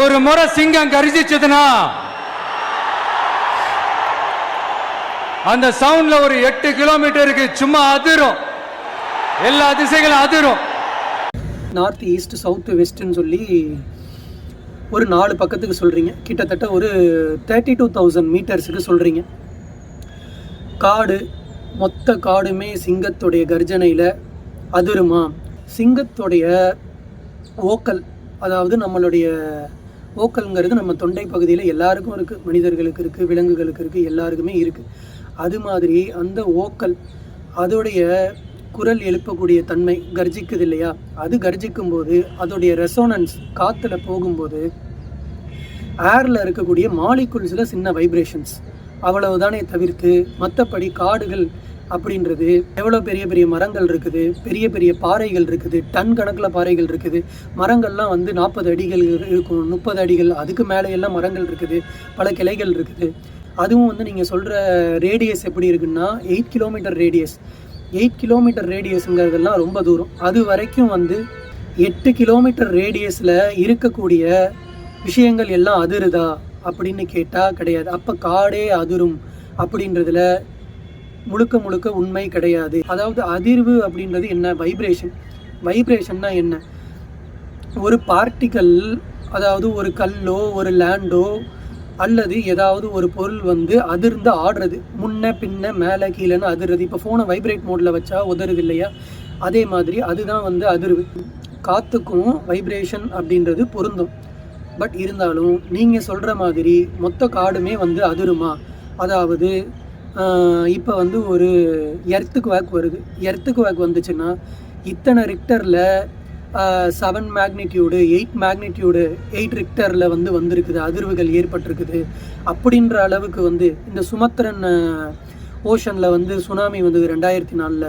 ஒரு முறை சிங்கம் கரிசிச்சதுன்னா அந்த சவுண்ட்ல ஒரு எட்டு கிலோமீட்டருக்கு சும்மா அதிரும். எல்லா திசைகளும் அதிரும். நார்த் ஈஸ்ட் சவுத் வெஸ்ட்னு சொல்லி ஒரு நாலு பக்கத்துக்கு சொல்கிறீங்க கிட்டத்தட்ட ஒரு தேர்ட்டி டூ தௌசண்ட் மீட்டர்ஸுக்கு சொல்கிறீங்க காடு மொத்த காடுமே சிங்கத்துடைய கர்ஜனையில் அதிருமா? சிங்கத்துடைய ஓக்கல் அதாவது நம்மளுடைய ஓக்கல்ங்கிறது நம்ம தொண்டை பகுதியில் எல்லாருக்கும் இருக்குது மனிதர்களுக்கு இருக்குது விலங்குகளுக்கு இருக்குது எல்லாருக்குமே இருக்குது அது மாதிரி அந்த ஓக்கல் அதோடைய குரல் எழுப்பக்கூடிய தன்மை கர்ஜிக்குது இல்லையா? அது கர்ஜிக்கும் போது அதோடைய ரெசோனன்ஸ் காற்றுல போகும்போது ஏரில் இருக்கக்கூடிய மாலிகுல்ஸில் சின்ன வைப்ரேஷன்ஸ் அவ்வளவுதானே தவிர்த்து மற்றபடி காடுகள் அப்படின்றது எவ்வளோ பெரிய பெரிய மரங்கள் இருக்குது பெரிய பெரிய பாறைகள் இருக்குது டன் கணக்கில் பாறைகள் இருக்குது. மரங்கள்லாம் வந்து நாற்பது அடிகள் இருக்கும் முப்பது அடிகள் அதுக்கு மேலே எல்லாம் மரங்கள் இருக்குது பல கிளைகள் இருக்குது. அதுவும் வந்து நீங்கள் சொல்கிற ரேடியஸ் எப்படி இருக்குன்னா eight kilometre radius eight kilometre ரேடியஸுங்கிறதெல்லாம் ரொம்ப தூரம். அது வரைக்கும் வந்து எட்டு கிலோமீட்டர் ரேடியஸில் இருக்கக்கூடிய விஷயங்கள் எல்லாம் அதிருதா அப்படின்னு கேட்டால் கிடையாது. அப்போ காடே அதிரும் அப்படின்றதுல முழுக்க முழுக்க உண்மை கிடையாது. அதாவது அதிர்வு அப்படின்றது என்ன? வைப்ரேஷன் வைப்ரேஷன்னா என்ன? ஒரு பார்ட்டிக்கல் அதாவது ஒரு கல்லோ ஒரு லேண்டோ அல்லது ஏதாவது ஒரு பொருள் வந்து அதிர்ந்து ஆடுறது. முன்ன பின்ன மேலே கீழேன்னு அதிர்றது. இப்போ ஃபோனை வைப்ரேட் மோடில் வச்சா உதறுது இல்லையா? அதே மாதிரி அதுதான் வந்து அதிர்வு. காற்றுக்கும் வைப்ரேஷன் அப்படின்றது பொருந்தும். பட் இருந்தாலும் நீங்கள் சொல்கிற மாதிரி மொத்த காடுமே வந்து அதிருமா? அதாவது இப்போ வந்து ஒரு எர்த்துக்கு வேக் வருது எர்த்துக்கு வேக் வந்துச்சுன்னா இத்தனை ரிக்டரில் seven magnitude eight magnitude eight ரிக்டரில் வந்து வந்திருக்குது அதிர்வுகள் ஏற்பட்டிருக்குது. அப்படின்ற அளவுக்கு வந்து இந்த சுமத்திரன் ஓஷனில் வந்து சுனாமி வந்தது ரெண்டாயிரத்தி நாலில்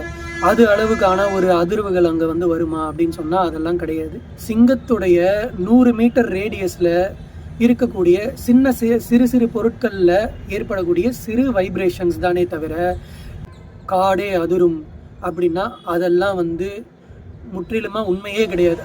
அது அளவுக்கான ஒரு அதிர்வுகள் அங்கே வந்து வருமா அப்படின்னு சொன்னால் அதெல்லாம் கிடையாது. சிங்கத்துடைய நூறு மீட்டர் ரேடியஸில் இருக்கக்கூடிய சின்ன சிறு சிறு பொருட்களில் ஏற்படக்கூடிய சிறு வைப்ரேஷன்ஸ் தானே தவிர காடே அதிரும் அப்படின்னா அதெல்லாம் வந்து முற்றிலுமாக உண்மையே கிடையாது.